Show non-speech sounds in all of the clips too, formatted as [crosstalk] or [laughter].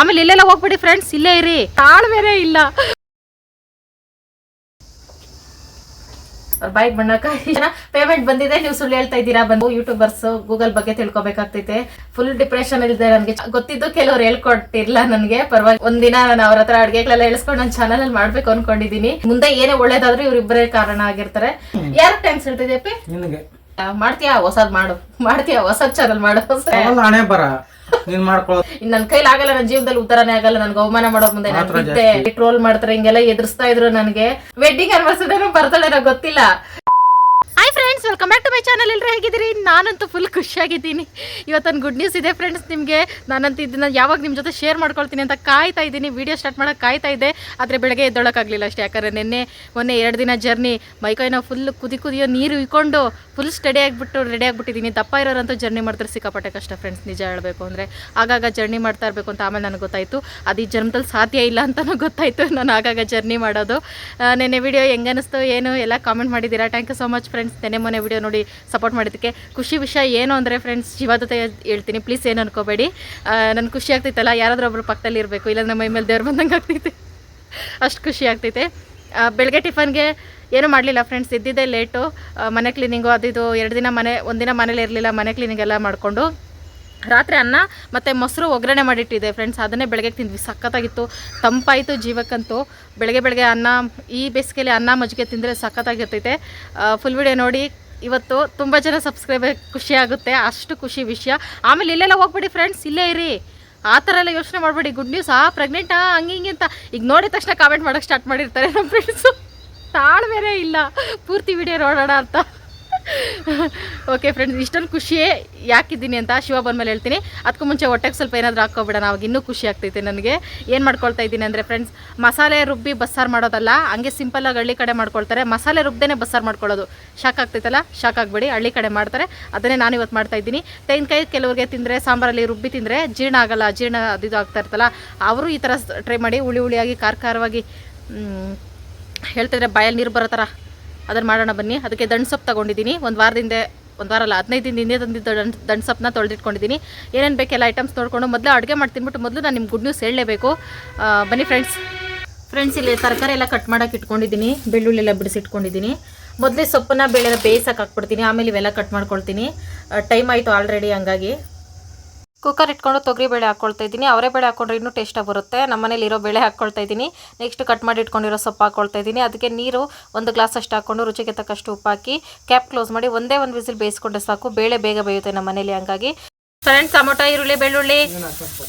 ಆಮೇಲೆ ಇಲ್ಲೆಲ್ಲ ಹೋಗ್ಬಿಡಿ ಫ್ರೆಂಡ್ಸ್ ಇಲ್ಲೇ ಇರಿ. ತಾಳ್ಮೇನೆ ಇಲ್ಲ. ಬೈಕ್ ಬಣ್ಣಕ್ಕ ಪೇಮೆಂಟ್ ಬಂದಿದೆ ನೀವು ಸುಳ್ಳು ಹೇಳ್ತಾ ಇದ್ದೀರಾ? ಬಂದು ಯೂಟ್ಯೂಬರ್ಸ್ ಗೂಗಲ್ ಬಗ್ಗೆ ತಿಳ್ಕೊಬೇಕಾಗ್ತೈತೆ. ಫುಲ್ ಡಿಪ್ರೆಷನ್ ಇದೆ ನನಗೆ ಗೊತ್ತಿದ್ದು ಕೆಲವ್ರು ಹೇಳ್ಕೊಟ್ಟಿರ್ಲ ನನಗೆ. ಪರವಾಗಿ ಒಂದಿನ ನಾನು ಅವ್ರ ಹತ್ರ ಅಡ್ಗೆಗಳೆಲ್ಲ ಹೇಳ್ಸ್ಕೊಂಡು ನನ್ನ ಚಾನಲ್ ಅಲ್ಲಿ ಮಾಡ್ಬೇಕು ಅನ್ಕೊಂಡಿದೀನಿ. ಮುಂದೆ ಏನೇ ಒಳ್ಳೇದಾದ್ರೂ ಇವ್ರಿಬ್ಬರೇ ಕಾರಣ ಆಗಿರ್ತಾರೆ. ಯಾರು ಟೈಮ್ ಹೇಳ್ತಿದ್ಯಪ್ಪಿ ನಿನಗೆ. ಆ, ಮಾಡ್ತೀಯಾ ಹೊಸದ್ ಮಾಡು. ಮಾಡ್ತೀಯಾ ಹೊಸದ್ ಚಾನಲ್ ಮಾಡು. ಬರ. ನೀನ್ ಮಾಡ್ಕೊಳ್ಳೋ ನನ್ ಕೈಲಿ ಆಗಲ್ಲ ನನ್ನ ಜೀವನದಲ್ಲಿ ಉತ್ತರನೇ ಆಗಲ್ಲ ನನ್ಗೆ ಅವಮಾನ ಮಾಡೋ ಮುಂದೆ ನಾನು ಬಿದ್ದೆ ಟ್ರೋಲ್ ಮಾಡ್ತಾರೆ ಹಿಂಗೆಲ್ಲ ಎದುರಿಸ್ತಾ ಇದ್ರು ನನಗೆ. ವೆಡ್ಡಿಂಗ್ ಅನಿವರ್ಸರಿ ಬರ್ತಾಳೆ ಗೊತ್ತಿಲ್ಲ. Hi friends welcome back to my channel ಎಲ್ಲರೂ ಹೇಗಿದ್ದೀರಿ? ನಾನಂತೂ ಫುಲ್ ಖುಷಿಯಾಗಿದ್ದೀನಿ. ಇವತ್ತೊಂದು ಗುಡ್ ನ್ಯೂಸ್ ಇದೆ ಫ್ರೆಂಡ್ಸ್ ನಿಮಗೆ. ನಾನಂತೂ ಇದನ್ನು ಯಾವಾಗ ನಿಮ್ಮ ಜೊತೆ ಶೇರ್ ಮಾಡ್ಕೊಳ್ತೀನಿ ಅಂತ ಕಾಯ್ತಾ ಇದ್ದೀನಿ. ವಿಡಿಯೋ ಸ್ಟಾರ್ಟ್ ಮಾಡೋಕೆ ಕಾಯ್ತಾ ಇದ್ದೆ. ಆದರೆ ಬೆಳಗ್ಗೆ ಎದ್ದೊಳಕ್ಕಾಗಲಿಲ್ಲ ಅಷ್ಟೇ. ಯಾಕಂದರೆ ನಿನ್ನೆ, ಮೊನ್ನೆ ಎರಡು ದಿನ ಜರ್ನಿ ಮೈಕೈನ ಫುಲ್ ಕುದಿ ಕುದಿಯೋ ನೀರು ಇಕ್ಕೊಂಡು ಫುಲ್ ಸ್ಟಡಿ ಆಗಿಬಿಟ್ಟು ರೆಡಿ ಆಗಿಬಿಟ್ಟಿದ್ದೀನಿ. ದಪ್ಪ ಇರೋರಂತೂ ಜರ್ನಿ ಮಾಡ್ತಾರೆ ಸಿಕ್ಕಾಪಟ್ಟೆ ಕಷ್ಟ ಫ್ರೆಂಡ್ಸ್ ನಿಜ ಹೇಳಬೇಕು ಅಂದರೆ. ಆಗಾಗ ಜರ್ನಿ ಮಾಡ್ತಾ ಇರಬೇಕು ಅಂತ ಆಮೇಲೆ ನನಗೆ ಗೊತ್ತಾಯಿತು. ಅದು ಈ ಜನ್ಮದಲ್ಲಿ ಸಾಧ್ಯ ಇಲ್ಲ ಅಂತಲೂ ಗೊತ್ತಾಯಿತು. ನಾನು ಆಗಾಗ ಜರ್ನಿ ಮಾಡೋದು. ನಿನ್ನೆ ವಿಡಿಯೋ ಹೆಂಗೆ ಅನಿಸ್ತು, ಏನು, ಎಲ್ಲ ಕಾಮೆಂಟ್ ಮಾಡಿದ್ದೀರಾ? Thank you so much friends ನೆನ್ನೆ ಮೊನ್ನೆ ವಿಡಿಯೋ ನೋಡಿ ಸಪೋರ್ಟ್ ಮಾಡಿದ್ದಕ್ಕೆ. ಖುಷಿ ವಿಷಯ ಏನು ಅಂದರೆ ಫ್ರೆಂಡ್ಸ್ ಶಿವ ಹೇಳ್ತೀನಿ. ಪ್ಲೀಸ್ ಏನು ಅನ್ಕೋಬೇಡಿ. ನನಗೆ ಖುಷಿ ಆಗ್ತೈತಲ್ಲ, ಯಾರಾದರೂ ಒಬ್ರು ಪಕ್ಕದಲ್ಲಿ ಇರಬೇಕು, ಇಲ್ಲಾಂದ್ರೆ ಮೈ ಮೇಲೆ ದೇವ್ರು ಬಂದಂಗೆ ಆಗ್ತೈತೆ. ಅಷ್ಟು ಖುಷಿ ಆಗ್ತೈತೆ. ಬೆಳಗ್ಗೆ ಟಿಫನ್ಗೆ ಏನೂ ಮಾಡಲಿಲ್ಲ ಫ್ರೆಂಡ್ಸ್ ಇದ್ದಿದ್ದೆ ಲೇಟು ಮನೆ ಕ್ಲೀನಿಂಗು ಅದಿದು ಎರಡು ದಿನ ಮನೆ, ಒಂದಿನ ಮನೇಲಿ ಇರಲಿಲ್ಲ, ಮನೆ ಕ್ಲೀನಿಂಗ್ ಎಲ್ಲ ಮಾಡಿಕೊಂಡು. ರಾತ್ರಿ ಅನ್ನ ಮತ್ತು ಮೊಸರು ಒಗ್ಗರಣೆ ಮಾಡಿಟ್ಟಿದ್ದೆ ಫ್ರೆಂಡ್ಸ್ ಅದನ್ನೇ ಬೆಳಗ್ಗೆ ತಿಂದ್ವಿ. ಸಖತ್ತಾಗಿತ್ತು. ತಂಪಾಯಿತು ಜೀವಕ್ಕಂತೂ. ಬೆಳಗ್ಗೆ ಬೆಳಗ್ಗೆ ಅನ್ನ, ಈ ಬೇಸಿಗೆಯಲ್ಲಿ ಅನ್ನ ಮಜ್ಜಿಗೆ ತಿಂದರೆ ಸಖತ್ತಾಗಿರ್ತೈತೆ. ಫುಲ್ ವಿಡಿಯೋ ನೋಡಿ. ಇವತ್ತು ತುಂಬ ಜನ ಸಬ್ಸ್ಕ್ರೈಬ್ ಖುಷಿಯಾಗುತ್ತೆ ಅಷ್ಟು ಖುಷಿ ವಿಷಯ. ಆಮೇಲೆ ಇಲ್ಲೆಲ್ಲ ಹೋಗ್ಬಿಡಿ ಫ್ರೆಂಡ್ಸ್ ಇಲ್ಲೇ ಇರಿ. ಆ ಥರ ಎಲ್ಲ ಯೋಚನೆ ಮಾಡಬೇಡಿ. ಗುಡ್ ನ್ಯೂಸ್ ಆ ಪ್ರೆಗ್ನೆಂಟಾ ಹಂಗೆ ಹಿಂಗೆ ಅಂತ. ಈಗ ನೋಡಿದ ತಕ್ಷಣ ಕಾಮೆಂಟ್ ಮಾಡೋಕ್ಕೆ ಸ್ಟಾರ್ಟ್ ಮಾಡಿರ್ತಾರೆ ನಮ್ಮ ಫ್ರೆಂಡ್ಸು ತಾಳ್ಬೇರೆ ಇಲ್ಲ. ಪೂರ್ತಿ ವಿಡಿಯೋ ನೋಡೋಣ ಅಂತ. ಓಕೆ ಫ್ರೆಂಡ್ಸ್ ಇಷ್ಟೊಂದು ಖುಷಿಯೇ ಯಾಕಿದ್ದೀನಿ ಅಂತ ಶಿವ ಬಂದಮೇಲೆ ಹೇಳ್ತೀನಿ. ಅದಕ್ಕೂ ಮುಂಚೆ ಹೊಟ್ಟೆಗೆ ಸ್ವಲ್ಪ ಏನಾದರೂ ಹಾಕ್ಕೊಬಿಡೋಣ, ಅವಾಗ ಇನ್ನೂ ಖುಷಿ ಆಗ್ತೈತೆ ನನಗೆ. ಏನು ಮಾಡ್ಕೊಳ್ತಾ ಇದ್ದೀನಿ ಅಂದರೆ ಫ್ರೆಂಡ್ಸ್ ಮಸಾಲೆ ರುಬ್ಬಿ ಬಸ್ಸಾರು ಮಾಡೋದಲ್ಲ, ಹಂಗೆ ಸಿಂಪಲ್ಲಾಗಿ ಹಳ್ಳಿ ಕಡೆ ಮಾಡ್ಕೊಳ್ತಾರೆ. ಮಸಾಲೆ ರುಬ್ಬ್ದೇನೆ ಬಸ್ಸಾರು ಮಾಡ್ಕೊಳ್ಳೋದು. ಶಾಕ್ ಆಗ್ತೈತಲ್ಲ? ಶಾಕ್ ಆಗಬೇಡಿ, ಹಳ್ಳಿ ಕಡೆ ಮಾಡ್ತಾರೆ. ಅದನ್ನೇ ನಾನು ಇವತ್ತು ಮಾಡ್ತಾ ಇದ್ದೀನಿ. ತೆಂಗಿನಕಾಯಿ ಕೆಲವರಿಗೆ ತಿಂದರೆ, ಸಾಂಬಾರಲ್ಲಿ ರುಬ್ಬಿ ತಿಂದರೆ ಜೀರ್ಣ ಆಗಲ್ಲ, ಜೀರ್ಣ ಅದಿದು ಆಗ್ತಾ ಇರ್ತಲ್ಲ. ಅವರು ಈ ಥರ ಟ್ರೈ ಮಾಡಿ, ಹುಳಿ ಹುಳಿಯಾಗಿ, ಖಾರ ಖಾರವಾಗಿ ಹೇಳ್ತಿದ್ರೆ ಬಾಯಲ್ಲಿ ನೀರು ಬರೋ ಥರ ಅದನ್ನು ಮಾಡೋಣ ಬನ್ನಿ. ಅದಕ್ಕೆ ದಂಡ್ ಸೊಪ್ಪು ತೊಗೊಂಡಿದ್ದೀನಿ. ಒಂದು ವಾರದಿಂದ, ಒಂದು ವಾರ ಅಲ್ಲ, ಹದಿನೈದು ದಿನ ಹಿಂದೆ ತಂದಿದ್ದ ದಂಡ್ ತೊಳೆದಿಟ್ಕೊಂಡಿದ್ದೀನಿ. ಏನೇನು ಬೇಕೆಲ್ಲ ಐಟಮ್ಸ್ ನೋಡಿಕೊಂಡು ಮೊದಲು ಅಡುಗೆ ಮಾಡಿ ತಿನ್ಬಿಟ್ಟು ಮೊದಲು ನಾನು ನಿಮ್ಮ ಗುಡ್ ನ್ಯೂಸ್ ಹೇಳಲೇಬೇಕು. ಬನ್ನಿ ಫ್ರೆಂಡ್ಸ್ ಫ್ರೆಂಡ್ಸ್ ಇಲ್ಲಿ ತರಕಾರಿ ಎಲ್ಲ ಕಟ್ ಮಾಡೋಕೆ ಇಟ್ಕೊಂಡಿದ್ದೀನಿ. ಬೆಳ್ಳುಳ್ಳಿ ಎಲ್ಲ ಬಿಡಿಸಿಟ್ಕೊಂಡಿದ್ದೀನಿ. ಮೊದಲೇ ಸೊಪ್ಪನ್ನ ಬೇಳೆ ಬೇಯಿಸೋಕೆ ಹಾಕ್ಬಿಡ್ತೀನಿ. ಆಮೇಲೆ ಇವೆಲ್ಲ ಕಟ್ ಮಾಡ್ಕೊಳ್ತೀನಿ. ಟೈಮ್ ಆಯಿತು ಆಲ್ರೆಡಿ ಹಂಗಾಗಿ. ಕುಕ್ಕರ್ ಇಟ್ಕೊಂಡು ತೊಗರಿ ಬೇಳೆ ಹಾಕ್ಕೊಳ್ತಾ ಇದ್ದೀನಿ. ಅವರೇ ಬೇಳೆ ಹಾಕ್ಕೊಂಡ್ರೆ ಇನ್ನೂ ಟೇಸ್ಟಾಗಿ ಬರುತ್ತೆ. ನಮ್ಮ ಮನೇಲಿ ಇರೋ ಬೇಳೆ ಹಾಕ್ಕೊಳ್ತಾ ಇದ್ದೀನಿ. ನೆಕ್ಸ್ಟ್ ಕಟ್ ಮಾಡಿ ಇಟ್ಕೊಂಡಿರೋ ಸೊಪ್ಪು ಹಾಕ್ಕೊಳ್ತಾ ಇದ್ದೀನಿ. ಅದಕ್ಕೆ ನೀರು ಒಂದು ಗ್ಲಾಸ್ ಅಷ್ಟು ಹಾಕ್ಕೊಂಡು ರುಚಿಗೆ ತಕ್ಕಷ್ಟು ಉಪ್ಪು ಹಾಕಿ ಕ್ಯಾಪ್ ಕ್ಲೋಸ್ ಮಾಡಿ ಒಂದೇ ಒಂದು ವಿಸಿಲ್ ಬೇಯಿಸ್ಕೊಂಡ್ರೆ ಸಾಕು. ಬೇಳೆ ಬೇಗ ಬೇಯುತ್ತೆ ನಮ್ಮ ಮನೇಲಿ ಹಂಗಾಗಿ. ಫ್ರೆಂಡ್ಸ್ ಟೊಮೊಟೊ, ಈರುಳ್ಳಿ, ಬೆಳ್ಳುಳ್ಳಿ,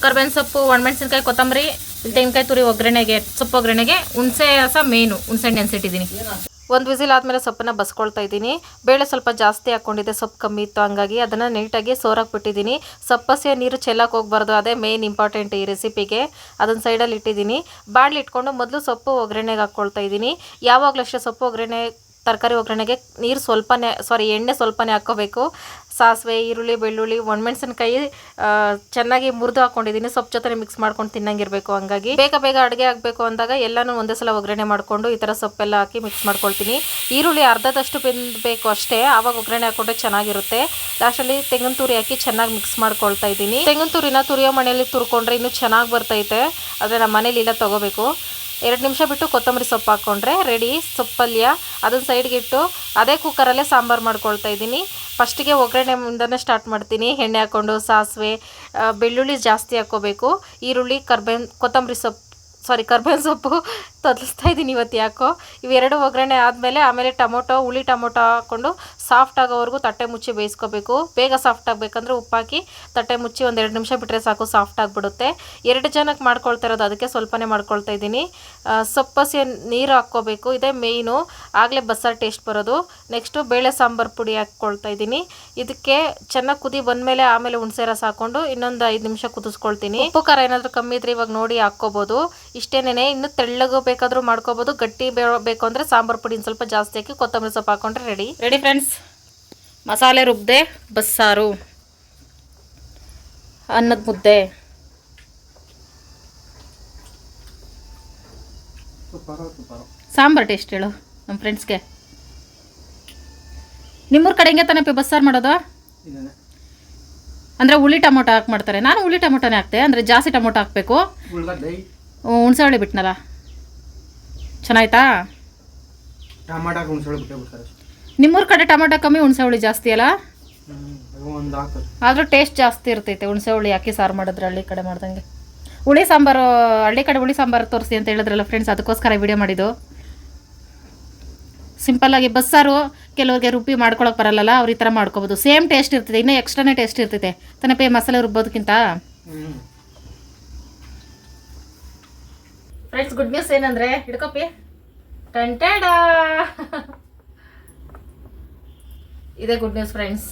ಕರ್ಬೇವಿನ ಸೊಪ್ಪು, ಒಣಮೆಣಸಿನ್ಕಾಯಿ, ಕೊತ್ತಂಬರಿ, ತೆಂಗಿನಕಾಯಿ ತುರಿ ಒಗ್ಗರಣೆಗೆ, ಸೊಪ್ಪು ಒಗ್ಗರಣೆಗೆ ಹುಣಸೆ ರಸ ಮೇನು ಹುಣಸೆ ನೆನೆಸಿಟ್ಟಿದ್ದೀನಿ ಒಂದು ವಿಸಿಲ್ ಆದಮೇಲೆ ಸೊಪ್ಪನ್ನ ಬಸ್ಕೊಳ್ತಾ ಇದ್ದೀನಿ. ಬೇಳೆ ಸ್ವಲ್ಪ ಜಾಸ್ತಿ ಹಾಕ್ಕೊಂಡಿದ್ದೆ ಸೊಪ್ಪು ಕಮ್ಮಿ ಇತ್ತು, ಹಂಗಾಗಿ ಅದನ್ನು ನೀಟಾಗಿ ಸೋರಾಕ್ಬಿಟ್ಟಿದ್ದೀನಿ. ಬಿಟ್ಟಿದ್ದೀನಿ ಸೊಪ್ಪಸಿಯ ನೀರು ಚೆಲ್ಲಕ್ಕೆ ಹೋಗ್ಬಾರ್ದು, ಅದೇ ಮೇನ್ ಇಂಪಾರ್ಟೆಂಟ್ ಈ ರೆಸಿಪಿಗೆ ಅದನ್ನು ಸೈಡಲ್ಲಿ ಇಟ್ಟಿದ್ದೀನಿ. ಬಾಣಲಿ ಇಟ್ಕೊಂಡು ಮೊದಲು ಸೊಪ್ಪು ಒಗ್ಗರಣೆಗೆ ಹಾಕ್ಕೊಳ್ತಾ ಇದ್ದೀನಿ. ಯಾವಾಗಲೂ ಅಷ್ಟೇ ಸೊಪ್ಪು ಒಗ್ಗರಣೆ, ತರಕಾರಿ ಒಗ್ಗರಣೆಗೆ ನೀರು ಸ್ವಲ್ಪನೇ ಸಾರಿ ಎಣ್ಣೆ ಸ್ವಲ್ಪನೇ ಹಾಕ್ಕೋಬೇಕು ಸಾಸಿವೆ, ಈರುಳ್ಳಿ, ಬೆಳ್ಳುಳ್ಳಿ ಒಣಮೆಣಸಿನ್ಕಾಯಿ ಚೆನ್ನಾಗಿ ಮುರಿದು ಹಾಕೊಂಡಿದ್ದೀನಿ. ಸೊಪ್ಪು ಜೊತೆ ಮಿಕ್ಸ್ ಮಾಡ್ಕೊಂಡು ತಿನ್ನಂಗಿರಬೇಕು ಹಂಗಾಗಿ. ಬೇಗ ಬೇಗ ಅಡುಗೆ ಆಗಬೇಕು ಅಂದಾಗ ಎಲ್ಲನೂ ಒಂದೇ ಸಲ ಒಗ್ಗರಣೆ ಮಾಡಿಕೊಂಡು ಈ ಥರ ಸೊಪ್ಪೆಲ್ಲ ಹಾಕಿ ಮಿಕ್ಸ್ ಮಾಡ್ಕೊಳ್ತೀನಿ. ಈರುಳ್ಳಿ ಅರ್ಧದಷ್ಟು ಬೆಂದಬೇಕು ಅಷ್ಟೇ. ಆವಾಗ ಒಗ್ಗರಣೆ ಹಾಕೊಂಡ್ರೆ ಚೆನ್ನಾಗಿರುತ್ತೆ. ಲಾಸ್ಟಲ್ಲಿ ತೆಂಗಿನ ತುರಿ ಹಾಕಿ ಚೆನ್ನಾಗಿ ಮಿಕ್ಸ್ ಮಾಡ್ಕೊಳ್ತಾ ಇದ್ದೀನಿ. ತೆಂಗಿನ ತುರಿನ ತುರಿಯೋ ಮನೆಯಲ್ಲಿ ತುರ್ಕೊಂಡ್ರೆ ಇನ್ನೂ ಚೆನ್ನಾಗಿ ಬರ್ತೈತೆ. ಆದರೆ ನಮ್ಮ ಮನೇಲಿ ಇಲ್ಲ, ತೊಗೋಬೇಕು. ಎರಡು ನಿಮಿಷ ಬಿಟ್ಟು ಕೊತ್ತಂಬರಿ ಸೊಪ್ಪು ಹಾಕ್ಕೊಂಡ್ರೆ ರೆಡಿ ಸೊಪ್ಪಲ್ಯ, ಅದನ್ನು ಸೈಡ್ಗೆ ಇಟ್ಟು ಅದೇ ಕುಕ್ಕರಲ್ಲೇ ಸಾಂಬಾರು ಮಾಡ್ಕೊಳ್ತಾ ಇದ್ದೀನಿ. ಫಸ್ಟಿಗೆ ಒಗ್ಗರಣೆಯಿಂದನೇ ಸ್ಟಾರ್ಟ್ ಮಾಡ್ತೀನಿ. ಎಣ್ಣೆ ಹಾಕ್ಕೊಂಡು ಸಾಸಿವೆ ಬೆಳ್ಳುಳ್ಳಿ ಜಾಸ್ತಿ ಹಾಕ್ಕೋಬೇಕು. ಈರುಳ್ಳಿ ಕರ್ಬೇವಿನ ಕೊತ್ತಂಬರಿ ಸೊಪ್ಪು ಸಾರಿ ಕರ್ಬೇವಿನ ಸೊಪ್ಪು ತೊದಲಿಸ್ತಾ ಇದ್ದೀನಿ ಇವತ್ತು ಯಾಕೋ? ಇವೆರಡು ಒಗ್ಗರಣೆ ಆದಮೇಲೆ ಆಮೇಲೆ ಟೊಮೊಟೊ, ಹುಳಿ ಟೊಮೊಟೊ ಹಾಕ್ಕೊಂಡು ಸಾಫ್ಟ್ ಆಗೋವರೆಗೂ ತಟ್ಟೆ ಮುಚ್ಚಿ ಬೇಯಿಸ್ಕೋಬೇಕು. ಬೇಗ ಸಾಫ್ಟ್ ಆಗಬೇಕಂದ್ರೆ ಉಪ್ಪಾಕಿ ತಟ್ಟೆ ಮುಚ್ಚಿ ಒಂದು ಎರಡು ನಿಮಿಷ ಬಿಟ್ಟರೆ ಸಾಕು ಸಾಫ್ಟ್ ಆಗಿಬಿಡುತ್ತೆ. ಎರಡು ಜನಕ್ಕೆ ಮಾಡ್ಕೊಳ್ತಾ ಇರೋದು, ಅದಕ್ಕೆ ಸ್ವಲ್ಪನೇ ಮಾಡ್ಕೊಳ್ತಾ ಇದ್ದೀನಿ. ಸೊಪ್ಪಸಿ ನೀರು ಹಾಕ್ಕೋಬೇಕು, ಇದೇ ಮೇಯ್ನು ಆಗಲೇ ಬಸ್ಸಾರು ಟೇಸ್ಟ್ ಬರೋದು. ನೆಕ್ಸ್ಟು ಬೇಳೆ ಸಾಂಬಾರು ಪುಡಿ ಹಾಕ್ಕೊಳ್ತಾ ಇದ್ದೀನಿ. ಇದಕ್ಕೆ ಚೆನ್ನಾಗಿ ಕುದಿ ಬಂದಮೇಲೆ ಆಮೇಲೆ ಹುಣಸೆ ರಸ ಹಾಕ್ಕೊಂಡು ಇನ್ನೊಂದು ಐದು ನಿಮಿಷ ಕುದಿಸ್ಕೊಳ್ತೀನಿ. ಉಪ್ಪು ಖಾರ ಏನಾದರೂ ಕಮ್ಮಿ ಇದ್ರೆ ಇವಾಗ ನೋಡಿ ಹಾಕ್ಕೋಬೋದು. ಇಷ್ಟೇನೇ ಇನ್ನು ತೆಳ್ಳಗೂ ಬೇಕಾದರೂ ಮಾಡ್ಕೋಬೋದು. ಗಟ್ಟಿ ಬೇ- ಬೇಕು ಅಂದರೆ ಸಾಂಬಾರು ಪುಡಿ ಸ್ವಲ್ಪ ಜಾಸ್ತಿ ಹಾಕಿ ಕೊತ್ತಂಬರಿ ಸೊಪ್ಪು ಹಾಕೊಂಡ್ರೆ ರೆಡಿ ರೆಡಿ ಫ್ರೆಂಡ್ಸ್ ಮಸಾಲೆ ರುಬ್ದೆ ಬಸ್ಸಾರು ಅನ್ನದ ಮುದ್ದೆ. ಸಾಂಬಾರು ಟೇಸ್ಟ್ ಹೇಳು ನಮ್ಮ ಫ್ರೆಂಡ್ಸ್ಗೆ ನಿಮ್ಮೂರ ಕಡೆ ಹೆಂಗೆ ತನಪಿ ಬಸ್ಸಾರು ಮಾಡೋದು? ಅಂದರೆ ಹುಳಿ ಟೊಮೊಟೊ ಹಾಕಿ ಮಾಡ್ತಾರೆ. ನಾನು ಹುಳಿ ಟೊಮೊಟೊನೇ ಹಾಕ್ತೆ. ಅಂದರೆ ಜಾಸ್ತಿ ಟೊಮೊಟೊ ಹಾಕಬೇಕು. ಹುಣಸೆ ಹುಳಿ ಬಿಟ್ನಲ್ಲ? ಚೆನ್ನಾಯ್ತಾ? ಬಿಟ್ಟೆ ಬಿಡ್ತಾರೆ ನಿಮ್ಮೂರ ಕಡೆ ಟೊಮೊಟೊ ಕಮ್ಮಿ ಹುಣಸೆ ಹುಳಿ ಜಾಸ್ತಿ ಅಲ್ಲ? ಹ್ಞೂ ಒಂದು ಹಾಕೋದು. ಆದರೂ ಟೇಸ್ಟ್ ಜಾಸ್ತಿ ಇರ್ತೈತೆ ಹುಣಸೆ ಹುಳಿ ಹಾಕಿ ಸಾರು ಮಾಡಿದ್ರೆ ಹಳ್ಳಿ ಕಡೆ ಮಾಡ್ದಂಗೆ. ಹುಳಿ ಸಾಂಬಾರು ಹಳ್ಳಿ ಕಡೆ ಹುಳಿ ಸಾಂಬಾರು ತೋರಿಸಿ ಅಂತ ಹೇಳಿದ್ರಲ್ಲ ಫ್ರೆಂಡ್ಸ್ ಅದಕ್ಕೋಸ್ಕರ ವಿಡಿಯೋ ಮಾಡಿದ್ದು. ಸಿಂಪಲ್ಲಾಗಿ ಬಸ್ಸಾರು ಕೆಲವ್ರಿಗೆ ರುಬ್ಬಿ ಮಾಡ್ಕೊಳಕ್ಕೆ ಬರಲ್ಲಲ್ಲ ಅವ್ರು ಈ ಥರ ಮಾಡ್ಕೋಬೋದು. ಸೇಮ್ ಟೇಸ್ಟ್ ಇರ್ತೈತೆ ಇನ್ನೂ ಎಕ್ಸ್ಟ್ರಾನೇ ಟೇಸ್ಟ್ ಇರ್ತೈತೆ. ತನಪೇ ಮಸಾಲೆ ರುಬ್ಬೋದಕ್ಕಿಂತ ಹ್ಞೂ ಫ್ರೆಂಡ್ಸ್ ಗುಡ್ ನ್ಯೂಸ್ ಏನಂದ್ರೆ ಹಿಡ್ಕೊಪಿ ಟಂಟೆಡ ಇದೇ ಗುಡ್ ನ್ಯೂಸ್ ಫ್ರೆಂಡ್ಸ್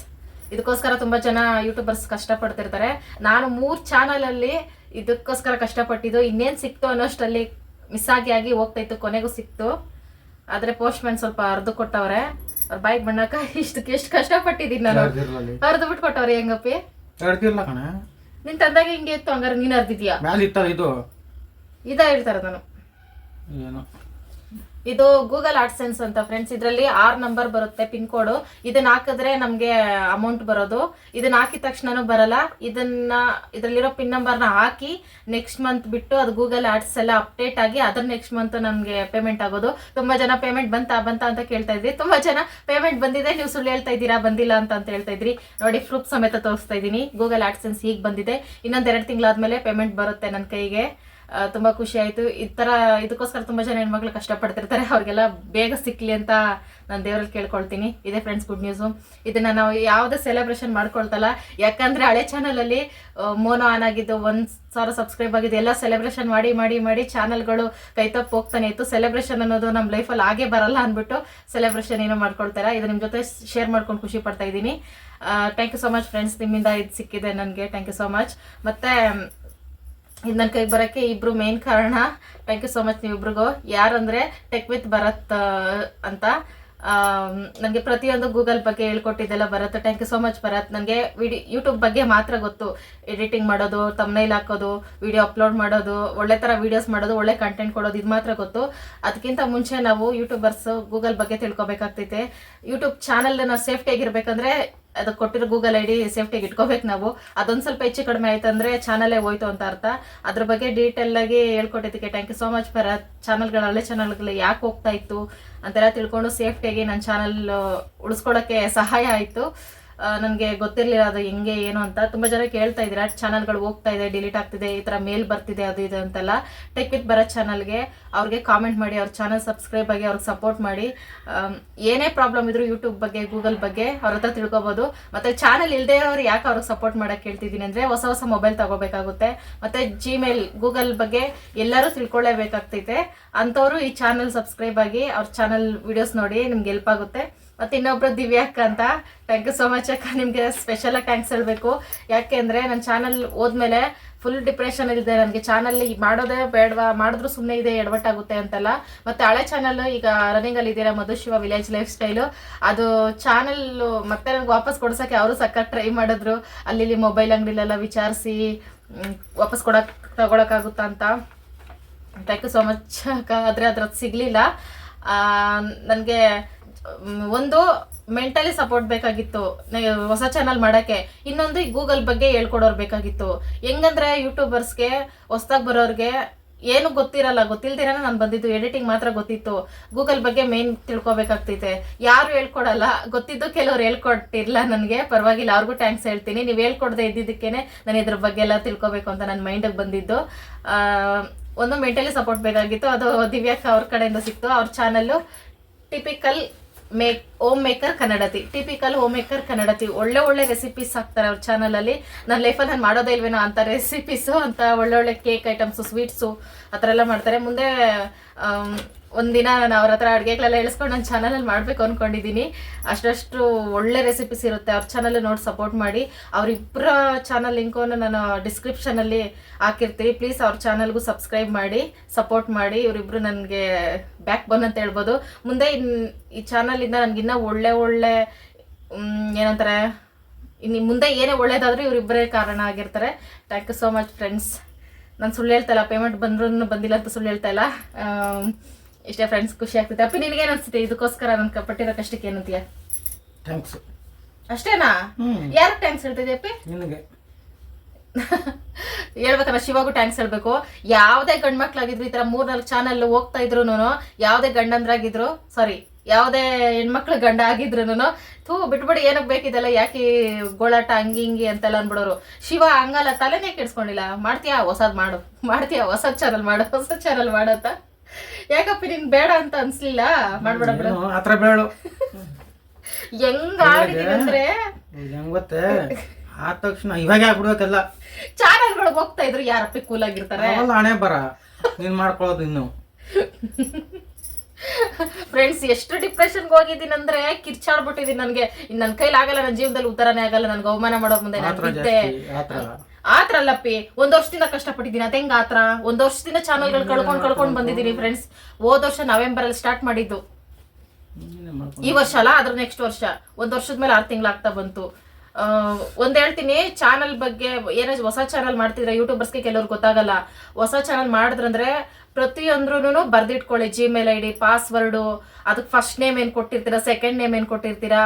ಇದಕ್ಕೋಸ್ಕರ ತುಂಬಾ ಜನ ಯೂಟ್ಯೂಬರ್ಸ್ ಕಷ್ಟಪಡ್ತಿರ್ತಾರೆ. ನಾನು ಮೂರ್ ಚಾನಲ್ ಅಲ್ಲಿ ಇದಕ್ಕೋಸ್ಕರ ಕಷ್ಟಪಟ್ಟಿದ್ದು ಇನ್ನೇನ್ ಸಿಕ್ತು ಅನ್ನೋಷ್ಟಲ್ಲಿ ಮಿಸ್ ಆಗಿ ಆಗಿ ಹೋಗ್ತಾ ಇತ್ತು ಕೊನೆಗೂ ಸಿಕ್ತು. ಆದ್ರೆ ಪೋಸ್ಟ್ ಮ್ಯಾನ್ ಸ್ವಲ್ಪ ಅರ್ದು ಕೊಟ್ಟವ್ರೆ. ಅವ್ರ ಬೈಕ್ ಬಣ್ಣಕ್ಕ ಇಷ್ಟಕ್ಕೆ ಎಷ್ಟು ಕಷ್ಟಪಟ್ಟಿದ್ದೀನಿ ನಾನು. ಅರ್ಧ ಅರ್ದು ಬಿಟ್ಟು ಕೊಟ್ಟವ್ರೆ ಹೆಂಗಪ್ಪಿ? ನಿನ್ ತಂದಾಗ ಹಿಂಗೆ ಇತ್ತು ಹಂಗಾರೆ ನೀನ್ ಅರ್ದಿದ್ಯಾ? ಇದು. ಇದ ಹೇಳ್ತಾರೆ ನಾನು ಏನು? ಇದು ಗೂಗಲ್ ಆಡ್ಸೆನ್ಸ್ ಅಂತ ಫ್ರೆಂಡ್ಸ್ ಇದರಲ್ಲಿ ಆರ್ ನಂಬರ್ ಬರುತ್ತೆ ಪಿನ್ ಕೋಡ್ ಇದನ್ನ ಹಾಕಿದ್ರೆ ನಮಗೆ ಅಮೌಂಟ್ ಬರೋದು. ಇದನ್ನ ಹಾಕಿದ ತಕ್ಷಣನೂ ಬರಲ್ಲ. ಇದನ್ನ ಇದರಲ್ಲಿರೋ ಪಿನ್ ನಂಬರ್ನ ಹಾಕಿ ನೆಕ್ಸ್ಟ್ ಮಂತ್ ಬಿಟ್ಟು ಅದು ಗೂಗಲ್ ಆಡ್ಸ್ ಎಲ್ಲ ಅಪ್ಡೇಟ್ ಆಗಿ ಅದ್ರ ನೆಕ್ಸ್ಟ್ ಮಂತ್ ನಮಗೆ ಪೇಮೆಂಟ್ ಆಗೋದು. ತುಂಬಾ ಜನ ಪೇಮೆಂಟ್ ಬಂತಾ ಬಂತ ಅಂತ ಕೇಳ್ತಾ ಇದ್ರಿ. ತುಂಬಾ ಜನ ಪೇಮೆಂಟ್ ಬಂದಿದೆ ನೀವು ಸುಳ್ಳು ಹೇಳ್ತಾ ಇದ್ದೀರಾ ಬಂದಿಲ್ಲ ಅಂತ ಅಂತ ಹೇಳ್ತಾ ಇದ್ರಿ. ನೋಡಿ ಪ್ರೂಫ್ ಸಮೇತ ತೋರಿಸ್ತಾ ಇದ್ದೀನಿ. ಗೂಗಲ್ ಆಡ್ಸೆನ್ಸ್ ಈಗ ಬಂದಿದೆ. ಇನ್ನೊಂದ್ ಎರಡು ತಿಂಗಳಾದ್ಮೇಲೆ ಪೇಮೆಂಟ್ ಬರುತ್ತೆ ನನ್ನ ಕೈಗೆ. ತುಂಬಾ ಖುಷಿ ಆಯ್ತು. ಈ ತರ ಇದಕ್ಕೋಸ್ಕರ ತುಂಬಾ ಜನ ಹೆಣ್ಮಕ್ಳು ಕಷ್ಟಪಡ್ತಿರ್ತಾರೆ. ಅವ್ರಿಗೆಲ್ಲ ಬೇಗ ಸಿಕ್ಲಿ ಅಂತ ನಾನು ದೇವರಲ್ಲಿ ಕೇಳ್ಕೊಳ್ತೀನಿ. ಇದೇ ಫ್ರೆಂಡ್ಸ್ ಗುಡ್ ನ್ಯೂಸು ಇದನ್ನ ನಾವು ಯಾವುದೇ ಸೆಲೆಬ್ರೇಷನ್ ಮಾಡ್ಕೊಳ್ತಲ್ಲ. ಯಾಕಂದ್ರೆ ಹಳೆ ಚಾನಲ್ ಅಲ್ಲಿ ಮೋನೋ ಆನ್ ಆಗಿದ್ದು, ಒಂದ್ ಸಾವಿರ ಸಬ್ಸ್ಕ್ರೈಬ್ ಆಗಿದ್ದು, ಎಲ್ಲ ಸೆಲೆಬ್ರೇಷನ್ ಮಾಡಿ ಮಾಡಿ ಮಾಡಿ ಚಾನಲ್ಗಳು ಕೈತಪ್ಪು ಹೋಗ್ತಾನೆ ಇತ್ತು. ಸೆಲೆಬ್ರೇಷನ್ ಅನ್ನೋದು ನಮ್ಮ ಲೈಫಲ್ಲಿ ಆಗೇ ಬರಲ್ಲ ಅಂದ್ಬಿಟ್ಟು ಸೆಲೆಬ್ರೇಷನ್ ಏನೋ ಮಾಡ್ಕೊಳ್ತಾರೆ. ಇದು ನಿಮ್ಮ ಜೊತೆ ಶೇರ್ ಮಾಡ್ಕೊಂಡು ಖುಷಿ ಪಡ್ತಾ ಇದ್ದೀನಿ. Thank you so much friends ನಿಮ್ಮಿಂದ ಇದು ಸಿಕ್ಕಿದೆ ನನಗೆ. ಥ್ಯಾಂಕ್ ಯು ಸೊ ಮಚ್ ಮತ್ತೆ ಇದು ನನ್ನ ಕೈಗೆ ಬರೋಕ್ಕೆ ಇಬ್ರು ಮೇನ್ ಕಾರಣ. ಥ್ಯಾಂಕ್ ಯು ಸೊ ಮಚ್ ನೀವಿಬ್ರಿಗೂ. ಯಾರಂದರೆ ಟೆಕ್ ವಿತ್ ಭರತ್ ಅಂತ. ನನಗೆ ಪ್ರತಿಯೊಂದು ಗೂಗಲ್ ಬಗ್ಗೆ ಹೇಳ್ಕೊಟ್ಟಿದ್ದೆಲ್ಲ Bharat. Thank you so much Bharat. ನನಗೆ ವಿಡಿಯೋ ಯೂಟ್ಯೂಬ್ ಬಗ್ಗೆ ಮಾತ್ರ ಗೊತ್ತು. ಎಡಿಟಿಂಗ್ ಮಾಡೋದು ತಮ್ನೈಲ್ ಹಾಕೋದು ವಿಡಿಯೋ ಅಪ್ಲೋಡ್ ಮಾಡೋದು, ಒಳ್ಳೆ ಥರ ವೀಡಿಯೋಸ್ ಮಾಡೋದು, ಒಳ್ಳೆ ಕಂಟೆಂಟ್ ಕೊಡೋದು, ಇದು ಮಾತ್ರ ಗೊತ್ತು. ಅದಕ್ಕಿಂತ ಮುಂಚೆ ನಾವು ಯೂಟ್ಯೂಬರ್ಸ್ ಗೂಗಲ್ ಬಗ್ಗೆ ತಿಳ್ಕೊಬೇಕಾಗ್ತೈತೆ. ಯೂಟ್ಯೂಬ್ ಚಾನಲ್ ನಾವು ಸೇಫ್ಟಿ ಅದಕ್ಕೆ ಕೊಟ್ಟಿರೋ ಗೂಗಲ್ ಐ ಡಿ ಸೇಫ್ಟಿಗೆ ಇಟ್ಕೋಬೇಕು ನಾವು. ಅದೊಂದು ಸ್ವಲ್ಪ ಹೆಚ್ಚು ಕಡಿಮೆ ಆಯ್ತಂದ್ರೆ ಚಾನಲೇ ಹೋಯ್ತು ಅಂತ ಅರ್ಥ. ಅದ್ರ ಬಗ್ಗೆ ಡೀಟೇಲ್ ಆಗಿ ಹೇಳ್ಕೊಟ್ಟಿದ್ದಕ್ಕೆ thank you so much for ಚಾನಲ್ಗಳು ಹಳೆ ಚಾನಲ್ಗಳು ಯಾಕೆ ಹೋಗ್ತಾ ಇತ್ತು ಅಂತೆಲ್ಲ ತಿಳ್ಕೊಂಡು ಸೇಫ್ಟಿಯಾಗಿ ನನ್ನ ಚಾನಲ್ ಉಳಿಸ್ಕೊಳಕ್ಕೆ ಸಹಾಯ ಆಯಿತು. ನನಗೆ ಗೊತ್ತಿರಲಿಲ್ಲ ಅದು ಹೆಂಗೆ, ಏನು ಅಂತ. ತುಂಬ ಜನ ಕೇಳ್ತಾ ಇದ್ದೀರಾ, ಚಾನಲ್ಗಳು ಹೋಗ್ತಾ ಇದೆ ಡಿಲೀಟ್ ಆಗ್ತಿದೆ, ಈ ಥರ ಮೇಲ್ ಬರ್ತಿದೆ, ಅದು ಇದು ಅಂತೆಲ್ಲ. ಟೆಕ್ ವಿತ್ ಬರೋ ಚಾನಲ್ಗೆ ಅವ್ರಿಗೆ ಕಾಮೆಂಟ್ ಮಾಡಿ, ಅವ್ರ ಚಾನಲ್ ಸಬ್ಸ್ಕ್ರೈಬ್ ಆಗಿ ಅವ್ರಿಗೆ ಸಪೋರ್ಟ್ ಮಾಡಿ. ಏನೇ ಪ್ರಾಬ್ಲಮ್ ಇದ್ರು ಯೂಟ್ಯೂಬ್ ಬಗ್ಗೆ ಗೂಗಲ್ ಬಗ್ಗೆ ಅವ್ರ ಹತ್ರ ತಿಳ್ಕೊಬೋದು. ಮತ್ತು ಚಾನಲ್ ಇಲ್ಲದೆ ಅವ್ರು ಯಾಕೆ ಅವ್ರಿಗೆ ಸಪೋರ್ಟ್ ಮಾಡಕ್ಕೆ ಕೇಳ್ತಿದ್ದೀನಿ ಅಂದರೆ ಹೊಸ ಹೊಸ ಮೊಬೈಲ್ ತಗೋಬೇಕಾಗುತ್ತೆ. ಮತ್ತು ಜಿಮೇಲ್ ಗೂಗಲ್ ಬಗ್ಗೆ ಎಲ್ಲರೂ ತಿಳ್ಕೊಳ್ಳೇಬೇಕಾಗ್ತೈತೆ. ಅಂಥವ್ರು ಈ ಚಾನಲ್ ಸಬ್ಸ್ಕ್ರೈಬ್ ಆಗಿ ಅವ್ರ ಚಾನಲ್ ವಿಡಿಯೋಸ್ ನೋಡಿ ನಿಮ್ಗೆ ಹೆಲ್ಪ್ ಆಗುತ್ತೆ. ಮತ್ತೆ ಇನ್ನೊಬ್ರು ದಿವ್ಯಾ ಅಕ್ಕ ಅಂತ. ಥ್ಯಾಂಕ್ ಯು ಸೋ ಮಚ್ ಅಕ್ಕ. ನಿಮಗೆ ಸ್ಪೆಷಲ್ ಆಗಿ ಥ್ಯಾಂಕ್ಸ್ ಹೇಳಬೇಕು. ಯಾಕೆ ಅಂದರೆ ನನ್ನ ಚಾನಲ್ ಹೋದ್ಮೇಲೆ ಫುಲ್ ಡಿಪ್ರೆಷನ್ ಇದೆ ನನಗೆ ಚಾನಲ್ ಮಾಡೋದೇ ಬೇಡವಾ? ಮಾಡಿದ್ರು ಸುಮ್ಮನೆ ಇದೆ, ಎಡವಟ್ಟಾಗುತ್ತೆ ಅಂತೆಲ್ಲ. ಮತ್ತೆ ಹಳೆ ಚಾನಲ್ ಈಗ ರನ್ನಿಂಗ್ ಅಲ್ಲಿ ಇದೀರಾ ಮಧುಶಿವ ವಿಲೇಜ್ ಲೈಫ್ ಸ್ಟೈಲು ಅದು ಚಾನಲ್ ಮತ್ತೆ ನನಗೆ ವಾಪಸ್ ಕೊಡ್ಸೋಕ್ಕೆ ಅವರು ಸಕ್ಕ ಟ್ರೈ ಮಾಡಿದ್ರು. ಅಲ್ಲಿ ಮೊಬೈಲ್ ಅಂಗಡಿಲೆಲ್ಲ ವಿಚಾರಿಸಿ ವಾಪಸ್ ಕೊಡಕ್ಕೆ ತಗೊಳಕ್ಕಾಗುತ್ತಾ ಅಂತ. ಥ್ಯಾಂಕ್ ಯು ಸೋ ಮಚ್ ಅಕ್ಕ. ಆದರೆ ಅದ್ರದ್ದು ಸಿಗಲಿಲ್ಲ. ನನಗೆ ಒಂದು ಮೆಂಟಲಿ ಸಪೋರ್ಟ್ ಬೇಕಾಗಿತ್ತು ಹೊಸ ಚಾನಲ್ ಮಾಡೋಕ್ಕೆ. ಇನ್ನೊಂದು ಗೂಗಲ್ ಬಗ್ಗೆ ಹೇಳ್ಕೊಡೋರು ಬೇಕಾಗಿತ್ತು. ಹೆಂಗಂದ್ರೆ ಯೂಟ್ಯೂಬರ್ಸ್ಗೆ ಹೊಸ್ದಾಗಿ ಬರೋರಿಗೆ ಏನು ಗೊತ್ತಿರಲ್ಲ ಗೊತ್ತಿಲ್ದಿರ ನಾನು ಬಂದಿದ್ದು ಎಡಿಟಿಂಗ್ ಮಾತ್ರ ಗೊತ್ತಿತ್ತು. ಗೂಗಲ್ ಬಗ್ಗೆ ಮೇನ್ ತಿಳ್ಕೊಬೇಕಾಗ್ತೈತೆ ಯಾರು ಹೇಳ್ಕೊಡಲ್ಲ, ಗೊತ್ತಿದ್ದು ಕೆಲವ್ರು ಹೇಳ್ಕೊಟ್ಟಿಲ್ಲ ನನಗೆ, ಪರವಾಗಿಲ್ಲ, ಅವ್ರಿಗೂ ಟ್ಯಾಂಕ್ಸ್ ಹೇಳ್ತೀನಿ. ನೀವು ಹೇಳ್ಕೊಡದೆ ಇದ್ದಿದ್ದಕ್ಕೇನೆ ನಾನು ಇದ್ರ ಬಗ್ಗೆ ಎಲ್ಲ ತಿಳ್ಕೊಬೇಕು ಅಂತ ನನ್ನ ಮೈಂಡಿಗೆ ಬಂದಿದ್ದು. ಒಂದು ಮೆಂಟಲಿ ಸಪೋರ್ಟ್ ಬೇಕಾಗಿತ್ತು. ಅದು ದಿವ್ಯಾಕ್ ಅವ್ರ ಕಡೆಯಿಂದ ಸಿಕ್ತು. ಅವ್ರ channel typical make homemaker Kannadathi typical homemaker Kannadathi ಒಳ್ಳೆ ಒಳ್ಳೆ ರೆಸಿಪೀಸ್ ಹಾಕ್ತಾರೆ ಅವ್ರ ಚಾನಲಲ್ಲಿ ನನ್ನ ಲೈಫಲ್ಲಿ ನಾನು ಮಾಡೋದೇ ಇಲ್ವೇನೋ ಅಂತ ರೆಸಿಪೀಸು ಅಂತ ಒಳ್ಳೊಳ್ಳೆ ಕೇಕ್ ಐಟಮ್ಸು ಸ್ವೀಟ್ಸು ಆ ಥರ ಎಲ್ಲ ಮಾಡ್ತಾರೆ. ಮುಂದೆ ಆಮ್, ಒಂದಿನ ನಾನು ಅವ್ರ ಹತ್ರ ಅಡುಗೆಗಳೆಲ್ಲ ಇಳಿಸ್ಕೊಂಡು ನನ್ನ ಚಾನಲಲ್ಲಿ ಮಾಡಬೇಕು ಅಂದ್ಕೊಂಡಿದ್ದೀನಿ ಅಷ್ಟಷ್ಟು ಒಳ್ಳೆ ರೆಸಿಪೀಸ್ ಇರುತ್ತೆ. ಅವ್ರ ಚಾನಲ್ ನೋಡಿ ಸಪೋರ್ಟ್ ಮಾಡಿ. ಅವರಿಬ್ಬರ ಚಾನಲ್ ಲಿಂಕನ್ನು ನಾನು ಡಿಸ್ಕ್ರಿಪ್ಷನಲ್ಲಿ ಹಾಕಿರ್ತೀನಿ ಪ್ಲೀಸ್ ಅವ್ರ ಚಾನಲ್ಗೂ ಸಬ್ಸ್ಕ್ರೈಬ್ ಮಾಡಿ ಸಪೋರ್ಟ್ ಮಾಡಿ. ಇವರಿಬ್ಬರು ನನಗೆ ಬ್ಯಾಕ್ ಬೋನ್ ಅಂತ ಹೇಳ್ಬೋದು. ಮುಂದೆ ಇನ್- ಈ ಚಾನಲಿಂದ ನನಗಿನ್ನ ಒಳ್ಳೆ ಒಳ್ಳೆ ಏನಂತಾರೆ ಇನ್ನು ಮುಂದೆ ಏನೇ ಒಳ್ಳೇದಾದರೂ ಇವರಿಬ್ಬರೇ ಕಾರಣ ಆಗಿರ್ತಾರೆ. Thank you so much friends ನಾನು ಸುಳ್ಳು ಹೇಳ್ತಾ ಇಲ್ಲ. ಪೇಮೆಂಟ್ ಬಂದ್ರೂ ಬಂದಿಲ್ಲ ಅಂತ ಸುಳ್ಳು ಹೇಳ್ತಾ ಇಲ್ಲ. ಇಷ್ಟೇ ಫ್ರೆಂಡ್ಸ್ ಖುಷಿ ಆಗ್ತೈತೆ ಅಪ್ಪಿ ನಿನಗೆ ಅನ್ಸುತ್ತೆ ಇದಕ್ಕೋಸ್ಕರ ನನ್ನ ಪಟ್ಟಿರೋ ಕಷ್ಟಕ್ಕೆ ಏನಂತೀಯ? ಥ್ಯಾಂಕ್ಸ್ ಅಷ್ಟೇನಾ? ಯಾರು ಥ್ಯಾಂಕ್ಸ್ ಹೇಳ್ತಿದ್ದೆ ಅಪ್ಪಿ? ನಿನಗೆ. [laughs] ಹೇಳ್ಬೇಕಲ್ಲ ಶಿವಾಗೂ ಟ್ಯಾಂಕ್ಸ್ ಹೇಳ್ಬೇಕು. ಯಾವುದೇ ಗಂಡ್ ಮಕ್ಳಾಗಿದ್ರು ಈ ತರ ಮೂರ್ನಾಲ್ಕು ಚಾನಲ್ ಹೋಗ್ತಾ ಇದ್ರು ಯಾವುದೇ ಗಂಡಂದ್ರಾಗಿದ್ರು ಸಾರಿ ಯಾವುದೇ ಹೆಣ್ಮಕ್ಳು ಗಂಡ ಆಗಿದ್ರು ಥೂ ಬಿಟ್ಬಿಡಿ ಏನಕ್ಕೆ ಬೇಕಿದೆಲ್ಲ ಯಾಕೆ ಗೋಳಾಟ ಹಂಗಿ ಹಿಂಗಿ ಅಂತೆಲ್ಲ ಅನ್ಬಿಡೋರು ಶಿವ ಹಂಗಲ್ಲ ತಲೆನೇ ಕೆಡ್ಸ್ಕೊಂಡಿಲ್ಲ. ಮಾಡ್ತೀಯಾ? ಹೊಸದ್ ಮಾಡು. ಮಾಡ್ತೀಯಾ? ಹೊಸದ್ ಚಾನಲ್ ಮಾಡು ಹೊಸ ಚಾನಲ್ ಮಾಡತ್ತ ಯಾಕಪ್ಪ ನಿನ್ ಬೇಡ ಅಂತ ಅನ್ಸ್ಲಿಲ್ಲ? ಮಾಡ್ಬೇಡ ಬಿಡು. ಏನು ಆ ಥರ ಬೇಳು ಹೆಂಗ್ ಆಡಿದೀವಿ ಅಂದ್ರೆ? ಹೆಂಗ್ ಗೊತ್ತೇ? ಆದ ತಕ್ಷಣ ಇವಾಗ ಆಗ್ಬಿಡ್ಬೇಕಲ್ಲ. ಚಾನಲ್ಗಳು ಹೋಗ್ತಾ ಇದ್ರು ಯಾರಪ್ಪ ಕೂಲ್ ಆಗಿರ್ತಾರೆ? ಅವೆಲ್ಲ ಹಣೆ ಬರ. ನೀನ್ ಮಾಡ್ಕೊಳ್ಳೋದು ಇನ್ನು. ಫ್ರೆಂಡ್ಸ್ ಎಷ್ಟು ಡಿಪ್ರೆಷನ್ಗೆ ಹೋಗಿದ್ದೀನಿ ಅಂದ್ರೆ ಕಿರ್ಚಾಡ್ಬಿಟ್ಟಿದೀನಿ ನನ್ಗೆ. ಇನ್ನು ನನ್ ಕೈಲಿ ಆಗಲ್ಲ ನನ್ನ ಜೀವನದಲ್ಲಿ ಉತ್ತರನೇ ಆಗಲ್ಲ ನನ್ಗೆ ಅವಮಾನ ಮಾಡೋ ಮುಂದೆ ನಾನು ಬಿದ್ದೆ ಜಾಸ್ತಿ ಆತರ ಅಲ್ಲಪ್ಪಿ, ಒಂದ್ ವರ್ಷದಿಂದ ಕಷ್ಟಪಟ್ಟಿದ್ದೀನಿ ಅದ್ ಹೆಂಗ್ ಆತ್ರಾ? ಒಂದ್ ವರ್ಷದಿಂದ ಚಾನಲ್ಗಳು ಕಳ್ಕೊಂಡ್ ಕಳ್ಕೊಂಡ್ ಬಂದಿದ್ದೀನಿ ಫ್ರೆಂಡ್ಸ್ ಹೋದ ವರ್ಷ ನವೆಂಬರ್ ಅಲ್ಲಿ ಸ್ಟಾರ್ಟ್ ಮಾಡಿದ್ದು. ಈ ವರ್ಷ ಅಲ್ಲ ಅದ್ರ ನೆಕ್ಸ್ಟ್ ವರ್ಷ. ಒಂದ್ ವರ್ಷದ ಮೇಲೆ ಆರ್ ತಿಂಗಳಾಗ್ತಾ ಬಂತು. ಒಂದ್ ಹೇಳ್ತೀನಿ ಚಾನಲ್ ಬಗ್ಗೆ ಏನೋ ಹೊಸ ಚಾನಲ್ ಮಾಡ್ತಿದ್ರೆ ಯೂಟ್ಯೂಬರ್ಸ್ಗೆ ಕೆಲವ್ರಿಗೆ ಗೊತ್ತಾಗಲ್ಲ. ಹೊಸ ಚಾನಲ್ ಮಾಡಿದ್ರಂದ್ರೆ ಪ್ರತಿಯೊಂದ್ರೂ ಬರ್ದಿಟ್ಕೊಳ್ಳಿ. ಜಿಮೇಲ್ ಐ ಡಿ ಪಾಸ್ವರ್ಡು ಅದಕ್ಕೆ ಫಸ್ಟ್ ನೇಮ್ ಏನ್ ಕೊಟ್ಟಿರ್ತೀರಾ ಸೆಕೆಂಡ್ ನೇಮ್ ಏನ್ ಕೊಟ್ಟಿರ್ತೀರಾ,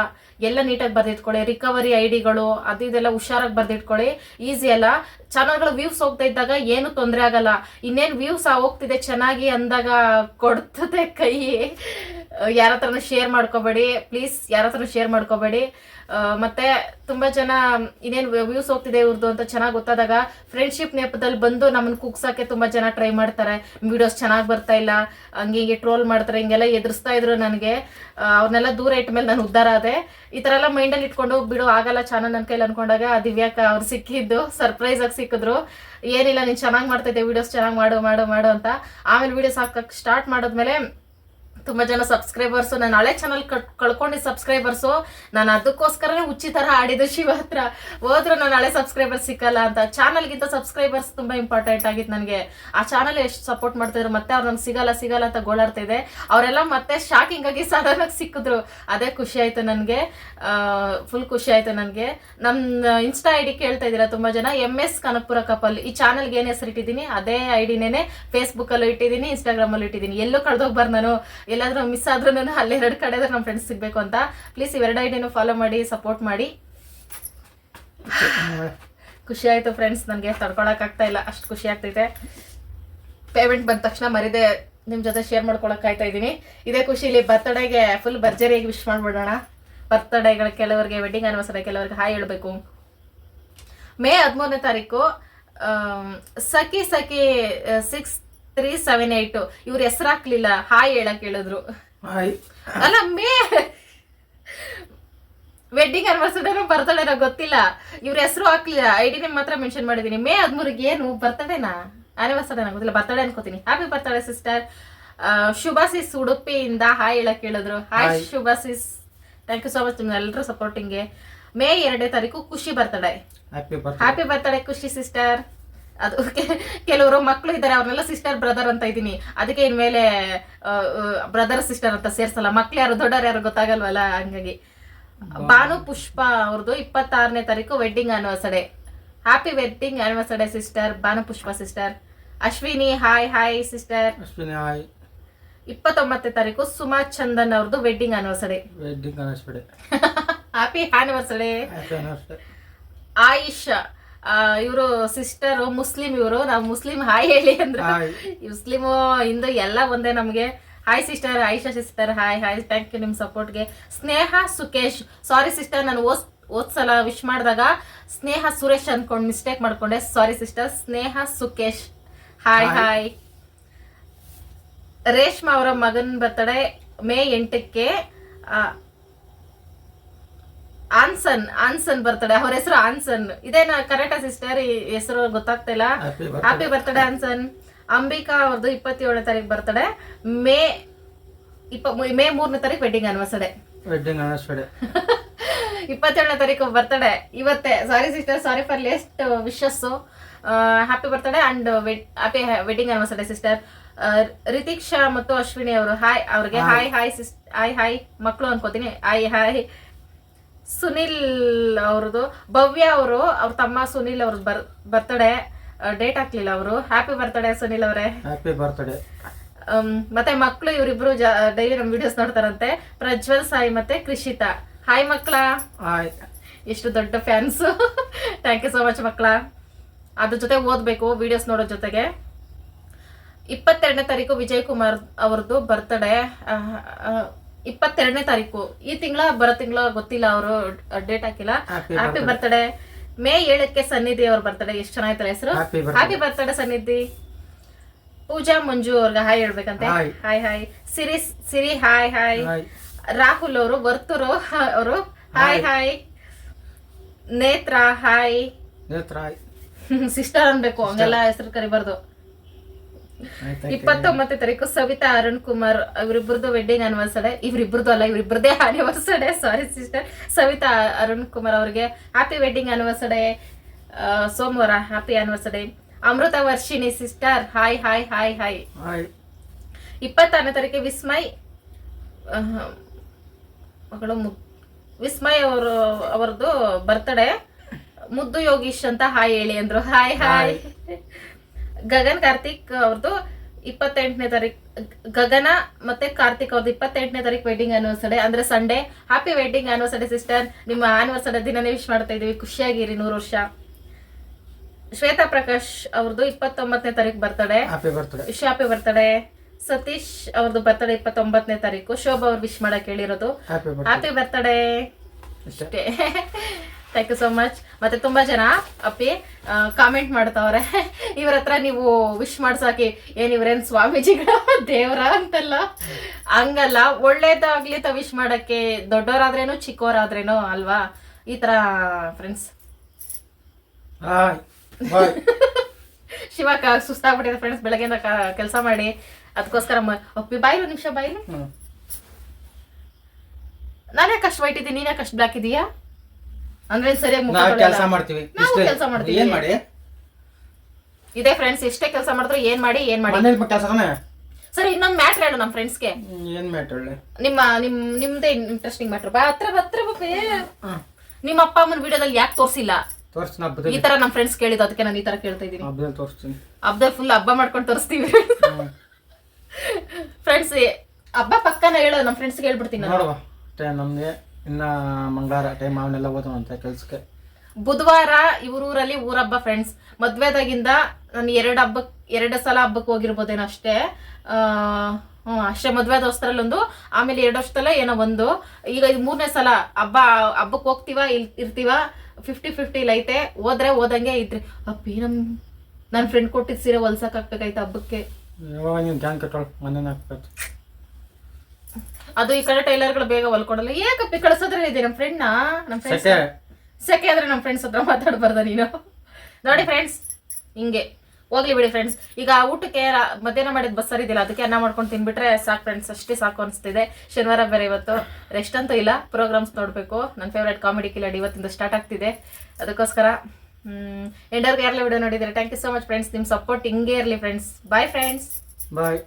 ಎಲ್ಲ ನೀಟಾಗಿ ಬರ್ದಿಟ್ಕೊಳ್ಳಿ. ರಿಕವರಿ ಐ ಡಿಗಳು ಅದು ಇದೆಲ್ಲ ಹುಷಾರಾಗಿ ಬರ್ದಿಟ್ಕೊಳ್ಳಿ. ಈಸಿ ಅಲ್ಲ. ಚಾನಲ್ಗಳು ವ್ಯೂಸ್ ಹೋಗ್ತಾ ಇದ್ದಾಗ ಏನು ತೊಂದರೆ ಆಗಲ್ಲ. ಇನ್ನೇನು ವ್ಯೂಸ್ ಹೋಗ್ತಿದೆ ಚೆನ್ನಾಗಿ ಅಂದಾಗ ಕೊಡ್ತದೆ ಕೈ ಯಾರ ಹತ್ರನೂ ಶೇರ್ ಮಾಡ್ಕೋಬೇಡಿ. ಪ್ಲೀಸ್ ಯಾರ ಹತ್ರನೂ ಶೇರ್ ಮಾಡ್ಕೋಬೇಡಿ. ಮತ್ತೆ ತುಂಬಾ ಜನ ಇನ್ನೇನು ವ್ಯೂಸ್ ಹೋಗ್ತಿದೆ ಇವ್ರದ್ದು ಅಂತ ಚೆನ್ನಾಗಿ ಗೊತ್ತಾದಾಗ ಫ್ರೆಂಡ್ಶಿಪ್ ನೆಪದಲ್ಲಿ ಬಂದು ನಮ್ಮನ್ನು ಕುಗ್ಸಕ್ಕೆ ತುಂಬಾ ಜನ ಟ್ರೈ ಮಾಡ್ತಾರೆ. ವಿಡಿಯೋಸ್ ಚೆನ್ನಾಗಿ ಬರ್ತಾ ಇಲ್ಲ. ಹಂಗೆ ಹಿಂಗೆ ಟ್ರೋಲ್ ಮಾಡ್ತಾರೆ, ಹಿಂಗೆಲ್ಲ ಎದುರಿಸ್ತಾ ಇದ್ರು ನನಗೆ. ಅವ್ರನ್ನೆಲ್ಲ ದೂರ ಇಟ್ಟ ಮೇಲೆ ನಾನು ಉದ್ದಾರ ಆದೆ. ಈ ಥರ ಎಲ್ಲ ಮೈಂಡಲ್ಲಿ ಇಟ್ಕೊಂಡು ಬಿಡು, ಆಗಲ್ಲ ಚಾನಲ್ ನನ್ನ ಕೈಲಿ ಅನ್ಕೊಂಡಾಗ ದಿವ್ಯಾಕ ಅವ್ರು ಸಿಕ್ಕಿದ್ದು ಸರ್ಪ್ರೈಸ್ ಆಗಿ ಸಿಕ್ಕಿದ್ರು. ಏನಿಲ್ಲ, ನೀನು ಚೆನ್ನಾಗಿ ಮಾಡ್ತಾ ಇದ್ದೆ ವಿಡಿಯೋಸ್ ಚೆನ್ನಾಗಿ ಮಾಡು ಮಾಡು ಮಾಡು ಅಂತ. ಆಮೇಲೆ ವಿಡಿಯೋಸ್ ಹಾಕಕ್ಕೆ ಸ್ಟಾರ್ಟ್ ಮಾಡಿದ್ಮೇಲೆ ತುಂಬಾ ಜನ ಸಬ್ಸ್ಕ್ರೈಬರ್ಸ್ ನಾನು ಹಳೆ ಚಾನಲ್ ಕಳ್ಕೊಂಡಿದ್ದ ಸಬ್ಸ್ಕ್ರೈಬರ್ಸು ನಾನು ಅದಕ್ಕೋಸ್ಕರನೇ ಹುಚ್ಚಿ ತರ ಆಡಿದ್ದು ಶಿವ ಹತ್ರ. ಹೋದ್ರು ನಾನು ಹಳೆ ಸಬ್ಸ್ಕ್ರೈಬರ್ ಸಿಕ್ಕಲ್ಲ ಅಂತ. ಚಾನಲ್ಗಿಂತ ಸಬ್ಸ್ಕ್ರೈಬರ್ಸ್ ತುಂಬಾ ಇಂಪಾರ್ಟೆಂಟ್ ಆಗಿತ್ತು ನನಗೆ. ಆ ಚಾನಲ್ ಎಷ್ಟು ಸಪೋರ್ಟ್ ಮಾಡ್ತಿದ್ರು, ಮತ್ತೆ ಅವ್ರು ನಂಗೆ ಸಿಗಲ್ಲ ಸಿಗಲ್ಲ ಅಂತ ಗೋಳಾಡ್ತಾ ಇದೆ ಅವರೆಲ್ಲ ಮತ್ತೆ ಶಾಕಿಂಗ್ ಆಗಿ ಸಡನ್ ಸಿಕ್ಕಿದ್ರು. ಅದೇ ಖುಷಿ ಆಯ್ತು ನನಗೆ. ಫುಲ್ ಖುಷಿ ಆಯ್ತು ನನಗೆ. ನನ್ನ ಇನ್ಸ್ಟಾ ಐ ಡಿ ಕೇಳ್ತಾ ಇದ್ದೀರಾ ತುಂಬಾ ಜನ? ಎಂ ಎಸ್ ಕನಕಪುರ ಕಪಲ್ ಈ ಚಾನಲ್ಗೆ ಏನ್ ಹೆಸರು ಇಟ್ಟಿದ್ದೀನಿ ಅದೇ ಐ ಡಿನೇ ಫೇಸ್ಬುಕ್ ಅಲ್ಲೂ ಇಟ್ಟಿದ್ದೀನಿ ಇನ್ಸ್ಟಾಗ್ರಾಮ್ ಅಲ್ಲೂ ಇಟ್ಟಿದ್ದೀನಿ. ಎಲ್ಲೂ ಕಳ್ದೋಗ್ಬಾರ್ದು ನಾನು. ಎಲ್ಲಾದ್ರೂ ಮಿಸ್ ಆದ್ರೂ ಎರಡು ಕಡೆ ನಮ್ಮ ಫ್ರೆಂಡ್ಸ್ ಸಿಗಬೇಕು ಅಂತ. ಪ್ಲೀಸ್ ಇವೆರಡು ಐಡಿಯನ್ನು ಫಾಲೋ ಮಾಡಿ ಸಪೋರ್ಟ್ ಮಾಡಿ. ಖುಷಿ ಆಯ್ತು ಫ್ರೆಂಡ್ಸ್ ನನಗೆ ತಡ್ಕೊಳಕ್ಕಾಗ್ತಾ ಇಲ್ಲ, ಅಷ್ಟು ಖುಷಿ ಆಗ್ತೈತೆ. ಪೇಮೆಂಟ್ ಬಂದ ತಕ್ಷಣ ಮರಿದೆ ನಿಮ್ಮ ಜೊತೆ ಶೇರ್ ಮಾಡ್ಕೊಳಕ್ ಆಯ್ತಾ ಇದ್ದೀನಿ. ಇದೇ ಖುಷಿಲಿ ಬರ್ತ್ಡೇಗೆ ಫುಲ್ ಭರ್ಜರಿಯಾಗಿ ವಿಶ್ ಮಾಡ್ಬಿಡೋಣ. ಬರ್ತಡೇಗಳ ಕೆಲವರಿಗೆ ವೆಡ್ಡಿಂಗ್ ಆನಿವರ್ಸರಿ ಕೆಲವರಿಗೆ ಹಾಯ್ ಹೇಳಬೇಕು. ಮೇ ಹದಿಮೂರನೇ ತಾರೀಕು Sakhi Sakhi six three seven eight ಇವ್ರ ಹೆಸರು ಹಾಕ್ಲಿಲ್ಲ ಹಾಯ್ ಹೇಳಕ್ ಹೇಳಿದ್ರು. ಅಲ್ಲ ಮೇ ವೆಡ್ಡಿಂಗ್ ಆನಿವರ್ಸರಿನೂ ಬರ್ತಡೇನ ಗೊತ್ತಿಲ್ಲ. ಇವ್ರ ಹೆಸರು ಹಾಕ್ಲಿಲ್ಲ ಐ ಡಿ ನೇಮ್ ಮಾತ್ರ ಮೆನ್ಷನ್ ಮಾಡಿದೀನಿ. ಮೇ ಹದಿಮೂರಿಗೆ ಏನು? ಬರ್ತಡೇನಾ? ಅನಿವರ್ಸರಿ ಗೊತ್ತಿಲ್ಲ. ಬರ್ತಡೇ ಅನ್ಕೋತೀನಿ. ಹ್ಯಾಪಿ ಬರ್ತಡೇ ಸಿಸ್ಟರ್ ಶುಭಾಸಿಸ್ ಉಡುಪಿಯಿಂದ ಹಾಯ್ ಹೇಳಕ್ ಹೇಳಿದ್ರು. Hi. Shubhashis thank you so much ನಿಮ್ಗೆ ಸಪೋರ್ಟಿಂಗ್ ಸಪೋರ್ಟಿಂಗ್ಗೆ ಮೇ ಎರಡನೇ ತಾರೀಕು Khushi birthday happy birth happy birthday Khushi sister ಅದು [laughs] ಕೆಲವರು ಮಕ್ಕಳು ಇದ್ದಾರೆ ಅವ್ರನ್ನೆಲ್ಲ ಸಿಸ್ಟರ್ ಬ್ರದರ್ ಅಂತ ಇದ್ದೀನಿ. ಅದಕ್ಕೆ ಇನ್ಮೇಲೆ ಬ್ರದರ್ ಸಿಸ್ಟರ್ ಅಂತ ಸೇರ್ಸಲ್ಲ. ಮಕ್ಳು ಯಾರು ದೊಡ್ಡವ್ರು ಯಾರು ಗೊತ್ತಾಗಲ್ವಲ್ಲ? ಹಂಗಾಗಿ. ಭಾನು ಪುಷ್ಪ ಅವ್ರದ್ದು ಇಪ್ಪತ್ತಾರನೇ ತಾರೀಕು wedding anniversary happy wedding anniversary sister Bhanu Pushpa sister Ashwini hi hi sister Ashwini hi ಇಪ್ಪತ್ತೊಂಬತ್ತನೇ ತಾರೀಕು ಸುಮಾ ಚಂದನ್ ಅವ್ರದ್ದು wedding anniversary wedding happy anniversary happy ಅನಿಸ್ಬಿಡಿ Ayish. ಇವರು ಸಿಸ್ಟರ್ ಮುಸ್ಲಿಂ ಇವರು. ನಾವು ಮುಸ್ಲಿಂ ಹಾಯ್ ಹೇಳಿ ಅಂದ್ರೆ ಮುಸ್ಲಿಮ್ ಹಿಂದೂ ಎಲ್ಲ ಒಂದೇ ನಮಗೆ. Hi sister Ayesha sister hi hi thank you ನಿಮ್ಮ ಸಪೋರ್ಟ್ಗೆ ಸ್ನೇಹ ಸುಕೇಶ್. ಸಾರಿ ಸಿಸ್ಟರ್ ನಾನು ಓದ್ ಓದ್ಸಲ ವಿಶ್ ಮಾಡಿದಾಗ ಸ್ನೇಹ ಸುರೇಶ್ ಅನ್ಕೊಂಡು ಮಿಸ್ಟೇಕ್ ಮಾಡ್ಕೊಂಡೆ. Sorry sister Sneha Sukesh. Hi hi Reshma ಅವರ ಮಗನ ಬರ್ತಡೆ ಮೇ ಎಂಟಕ್ಕೆ ಆ, ಆನ್ಸನ್ ಆನ್ಸನ್ ಬರ್ತಡೆ. ಅವ್ರ ಹೆಸರು ಆನ್ಸನ್. ಇದೇನ ಕರೆಕ್ಟ್ ಸಿಸ್ಟರ್ ಈ ಹೆಸರು ಗೊತ್ತಾಗ್ತಾ ಇಲ್ಲ. Happy birthday ಆನ್ಸನ್. ಅಂಬಿಕಾ ಅವ್ರದ್ದು ಇಪ್ಪತ್ತೇಳನೇ ತಾರೀಕು ಬರ್ತಡೆ. ಮೇ ಇಪ್ಪ ಮೇ ಮೂರನೇ ತಾರೀಕು ವೆಡ್ಡಿಂಗ್ ಆನಿವರ್ಸರಿ ವೆಡ್ಡಿಂಗ್ ಅನ್ವರ್ಸಡೆ ಇಪ್ಪತ್ತೇಳನೇ ತಾರೀಕು ಬರ್ತಡೆ. ಇವತ್ತೇ sorry sister sorry for late wishes happy birthday and happy wedding anniversary sister Ritiksha ಮತ್ತು ಅಶ್ವಿನಿ ಅವರು. ಹಾಯ್ ಅವ್ರಿಗೆ. Hi hi sis hi hi ಮಕ್ಕಳು ಅನ್ಕೋತೀನಿ. ಹಾಯ್ ಹಾಯ್ ಸುನಿಲ್ ಅವ್ರದ್ದು ಭವ್ಯ ಅವರು ಅವ್ರ ತಮ್ಮ ಸುನಿಲ್ ಅವ್ರ ಬರ್ ಬರ್ತಡೇ ಡೇಟ್ ಹಾಕ್ಲಿಲ್ಲ ಅವರು. ಹ್ಯಾಪಿ ಬರ್ತಡೇ ಸುನಿಲ್ ಅವರೇ. ಹ್ಯಾಪಿ ಬರ್ತ್ಡೇ ಮತ್ತೆ ಮಕ್ಕಳು ಇವರಿಬ್ರು ಡೈಲಿ ನಮ್ಮ ವಿಡಿಯೋಸ್ ನೋಡ್ತಾರಂತೆ. ಪ್ರಜ್ವಲ್ ಸಾಯಿ ಮತ್ತೆ ಕೃಷಿತಾ. ಹಾಯ್ ಮಕ್ಕಳ. ಹಾಯ್ ಎಷ್ಟು ದೊಡ್ಡ fans thank you so much ಮಕ್ಕಳ. ಅದ್ರ ಜೊತೆ ಓದ್ಬೇಕು ವಿಡಿಯೋಸ್ ನೋಡೋ ಜೊತೆಗೆ. ಇಪ್ಪತ್ತೆರಡನೇ ತಾರೀಕು ವಿಜಯ್ ಕುಮಾರ್ ಅವ್ರದ್ದು ಬರ್ತ್ಡೇ ಇಪ್ಪತ್ತೆರಡನೇ ತಾರೀಕು. ಈ ತಿಂಗಳ ಬರೋ ತಿಂಗಳ ಗೊತ್ತಿಲ್ಲ ಅವರು ಡೇಟ್ ಹಾಕಿಲ್ಲ. ಹ್ಯಾಪಿ ಬರ್ತ್ಡೇ ಮೇ ಏಳಕ್ಕೆ ಸನ್ನಿಧಿ ಅವ್ರ ಬರ್ತಡೆ ಎಷ್ಟು ಚೆನ್ನಾಗಿರ್ತಾರೆ ಹೆಸರು. ಹ್ಯಾಪಿ ಬರ್ತ್ಡೇ ಸನ್ನಿಧಿ. ಪೂಜಾ ಮಂಜು ಅವ್ರಿಗೆ hi ಹೇಳ್ಬೇಕಂತೆ. Hi hi Siri Siri hi hi Rahul ಅವರು ವರ್ತೂರು ಅವರು. Hi hi Netra hi sister [laughs] ಅನ್ಬೇಕು ಹಂಗೆಲ್ಲ ಹೆಸರು ಕರಿಬಾರ್ದು. ಇಪ್ಪತ್ತೊಂಬತ್ತನೇ ತಾರೀಕು ಸವಿತಾ ಅರುಣ್ ಕುಮಾರ್ ಇವರಿಬ್ಬರದ್ದು ವೆಡ್ಡಿಂಗ್ ಆನಿವರ್ಸರಿ ಇವ್ರಿಬ್ರದ್ದು ಅಲ್ಲ ಇವರಿಬ್ಬರದೇ anniversary sorry sister Savitha Arun Kumar ಅವರಿಗೆ ಹ್ಯಾಪಿ ವೆಡ್ಡಿಂಗ್ ಆನಿವರ್ಸರಿ ಸೋಮವಾರ happy anniversary Amrutha Varshini sister hi hi hi hi ಇಪ್ಪತ್ತಾರನೇ ತಾರೀಕು ವಿಸ್ಮಯ್ ಮಗಳು ವಿಸ್ಮಯ್ ಅವರು ಅವರದ್ದು ಬರ್ತಡೇ ಮುದ್ದು ಯೋಗೀಶ್ ಅಂತ ಹಾಯ್ ಹೇಳಿ ಅಂದ್ರು. ಹಾಯ್ ಹಾಯ್ [laughs] ಗಗನ್ ಕಾರ್ತಿಕ್ ಅವ್ರದ್ದು ಇಪ್ಪತ್ತೆಂಟನೇ ತಾರೀಕು ಗಗನ ಮತ್ತೆ ಕಾರ್ತಿಕ್ ಅವ್ರದ್ದು ಇಪ್ಪತ್ತೆಂಟನೇ ತಾರೀಕು ವೆಡ್ಡಿಂಗ್ ಆನಿವರ್ಸರಿ ಅಂದ್ರೆ Sunday happy wedding anniversary sister ನಿಮ್ಮ ಆನಿವರ್ಸರಿ ದಿನನೇ ವಿಶ್ ಮಾಡ್ತಾ ಇದೀವಿ ಖುಷಿಯಾಗಿರಿ ನೂರು ವರ್ಷ. ಶ್ವೇತಾ ಪ್ರಕಾಶ್ ಅವ್ರದ್ದು ಇಪ್ಪತ್ತೊಂಬತ್ತನೇ ತಾರೀಕು birthday wish happy birthday Satish ಅವ್ರದ್ದು ಬರ್ತಡೆ ಇಪ್ಪತ್ತೊಂಬತ್ತನೇ ತಾರೀಕು. ಶೋಭಾ ಅವ್ರು ವಿಶ್ ಮಾಡಕ್ ಹೇಳಿರೋದು. ಹ್ಯಾಪಿ ಬರ್ತಡೇ ಇಷ್ಟೇ ಥ್ಯಾಂಕ್ ಯು ಸೋ ಮಚ್ ಮತ್ತೆ ತುಂಬಾ ಜನ ಅಪ್ಪಿ ಕಾಮೆಂಟ್ ಮಾಡ್ತಾವ್ರೆ. ಇವ್ರ ಹತ್ರ ನೀವು ವಿಶ್ ಮಾಡ್ಸಾಕಿ ಏನ್ ಇವ್ರೇನ್ ಸ್ವಾಮೀಜಿಗಳ ದೇವ್ರ ಅಂತಲ್ಲ. ಹಂಗಲ್ಲ ಒಳ್ಳೇದಾಗ್ಲಿ ತ ವಿಶ್ ಮಾಡಕ್ಕೆ ದೊಡ್ಡವರಾದ್ರೇನು ಚಿಕ್ಕವರಾದ್ರೇನು ಅಲ್ವಾ? ಈ ತರ ಫ್ರೆಂಡ್ಸ್ ಶಿವಕ್ಕ ಬಾಯ್ ಶಿವ ಸುಸ್ತಾಗ್ಬಿಟ್ಟಿದೆ ಫ್ರೆಂಡ್ಸ್ ಬೆಳಗ್ಗೆಯಿಂದ ಕೆಲಸ ಮಾಡಿ. ಅದಕ್ಕೋಸ್ಕರ ಅಪ್ಪಿ ಬಾಯಿಲು ನಿಮಿಷ ಬಾಯಿಲು ಹ್ಮ್. ನಾನೇ ಕಷ್ಟ ವೈಟ್ ಇದ್ದೀನಿ? ನೀನೇ ಕಷ್ಟ ಬ್ಲಾಕ್ ಇದೀಯಾ ಅಂದ್ರೆ ಸರಿಯಾಗಿ ಮುಖ ನಾವು ತೊಳೆಯಲ್ಲ. ಕೆಲಸ ಮಾಡ್ತೀವಿ. ನಾವು ಇಷ್ಟೇ. ಕೆಲ್ಸ ಮಾಡ್ತೀವಿ. ಏನ್ ಮಾಡಿ? ಇದೇ ಫ್ರೆಂಡ್ಸ್ ಇಷ್ಟೇ ಕೆಲಸ ಮಾಡಿದ್ರು ಏನ್ ಮಾಡಿ ಏನ್ ಮಾಡಿ? ಮನೇಲಿ ಕೆಲಸ ತಾನೆ? ಸರಿ ಇನ್ನೊಂದ್ ಮ್ಯಾಟ್ರ್ ಹೇಳು ನಮ್ಮ ಫ್ರೆಂಡ್ಸ್ಗೆ ಏನ್ ಮ್ಯಾಟ್ರ್ ನಿಮ್ಮ ನಿಮ್ ನಿಮ್ದೇ ಇಂಟ್ರೆಸ್ಟಿಂಗ್ ಮ್ಯಾಟ್ರ್ ಬಾ ಹತ್ರ ಹತ್ರ ಬಪ್ಪಿ ಹ್ಮ್. ನಿಮ್ಮ ಅಪ್ಪ ಅಮ್ಮನ ವಿಡಿಯೋದಲ್ಲಿ ಯಾಕೆ ತೋರಿಸಿಲ್ಲ? ತೋರಿಸ್ತೀನಿ ಈ ತರ ನಮ್ಮ ಫ್ರೆಂಡ್ಸ್ ಕೇಳಿದ ಅದಕ್ಕೆ ನಾನು ಈ ತರ ಕೇಳ್ತಾ ಇದೀನಿ ಹಬ್ಬದಲ್ಲಿ ತೋರಿಸ್ತೀನಿ. ಹಬ್ಬದಲ್ಲಿ ಫುಲ್ ಹಬ್ಬ ಮಾಡ್ಕೊಂಡು ತೋರಿಸ್ತೀವಿ. ಫ್ರೆಂಡ್ಸ್ [laughs] ಹಬ್ಬ ಪಕ್ಕನ ಹೇಳು ನಮ್ಮ ಫ್ರೆಂಡ್ಸ್ಗೆ ಹೇಳ್ಬಿಡ್ತೀನಿ ನಾನು. ನೋಡುವ. ಟೈ ನಮ್ಗೆ ಇನ್ನ ಮಂಗಳವಾರ ಟೈಮ್ ಅವನ್ನೆಲ್ಲ ಓದೋಣಂತೆ ಕೆಲ್ಸಕ್ಕೆ. ಬುಧವಾರ ಇವರೂರಲ್ಲಿ ಊರಬ್ಬ ಫ್ರೆಂಡ್ಸ್ ಮದ್ವೆದಾಗಿಂದ ನಾನು ಎರಡು ಹಬ್ಬಕ್ ಎರಡು ಸಲ ಹಬ್ಬಕ್ಕೆ ಹೋಗಿರ್ಬೋದೇನೋ ಅಷ್ಟೇ. ಹ್ಞೂ ಅಷ್ಟೇ ಮದ್ವೆ ದೋಸ್ತರಲ್ಲೊಂದು. ಆಮೇಲೆ ಎರಡು ವರ್ಷದಲ್ಲ ಏನೋ ಒಂದು. ಈಗ ಇದು ಮೂರನೇ ಸಲ ಹಬ್ಬ ಹಬ್ಬಕ್ಕೆ ಹೋಗ್ತೀವ ಇಲ್ಲಿ ಇರ್ತೀವ? ಫಿಫ್ಟಿ ಫಿಫ್ಟಿ ಐತೆ. ಹೋದ್ರೆ ಹೋದಂಗೆ ಇದ್ರಿ ಅಪ್ಪಿ ನಮ್ಮ ನನ್ನ ಫ್ರೆಂಡ್ ಕೊಟ್ಟಿದ್ದು ಸೀರೆ ಹೊಲ್ಸಕ್ಕೆ ಆಗ್ಬೇಕಾಯ್ತು ಹಬ್ಬಕ್ಕೆ. ನೀನು ಗ್ಯಾಂಗ್ ಕಟ್ಟೋಳು ಮನೇನ ಹಾಕ್ಬೇಕು. ಅದು ಈ ಕಡೆ ಟೈಲರ್ಗಳು ಬೇಗ ಹೊಲ್ಕೊಡಲ್ಲ. ಏಕಪ್ಪಿ ಕಳ್ಸೋದ್ರೆ ಇದೆ ನಮ್ಮ ಫ್ರೆಂಡ್ನ ನಮ್ಮ ಫ್ರೆಂಡ್ಸ್ ಸೆಕೆ. ಸೆಕೆ ಆದ್ರೆ ನಮ್ಮ ಫ್ರೆಂಡ್ಸ್ ಹತ್ರ ಮಾತಾಡ್ಬಾರ್ದ ನೀನು? ನೋಡಿ ಫ್ರೆಂಡ್ಸ್ ಹಿಂಗೆ. ಹೋಗ್ಲಿ ಬಿಡಿ ಫ್ರೆಂಡ್ಸ್ ಈಗ ಊಟಕ್ಕೆ ರಾ- ಮಧ್ಯಾಹ್ನ ಮಾಡಿದ ಬಸ್ ಇದಿಲ್ಲ ಅದಕ್ಕೆ ಅನ್ನ ಮಾಡ್ಕೊಂಡು ತಿನ್ಬಿಟ್ರೆ ಸಾಕು ಫ್ರೆಂಡ್ಸ್ ಅಷ್ಟೇ ಸಾಕು ಅನಿಸ್ತಿದೆ. ಶನಿವಾರ ಬೇರೆ ಇವತ್ತು. ರೆಸ್ಟ್ ಅಂತೂ ಇಲ್ಲ. ಪ್ರೋಗ್ರಾಮ್ಸ್ ನೋಡಬೇಕು. ನನ್ನ ಫೇವ್ರೇಟ್ ಕಾಮಿಡಿ ಕಿಲಾಡಿ ಇವತ್ತಿಂದ ಸ್ಟಾರ್ಟ್ ಆಗ್ತಿದೆ. ಅದಕ್ಕೋಸ್ಕರ ಎಂಡರ್ಗೆ ಯಾರೆಲ್ಲ ವಿಡಿಯೋ ನೋಡಿದ್ರೆ thank you so much friends ನಿಮ್ಮ ಸಪೋರ್ಟ್ ಹಿಂಗೆ ಇರಲಿ ಫ್ರೆಂಡ್ಸ್ ಬಾಯ್ ಫ್ರೆಂಡ್ಸ್ ಬಾಯ್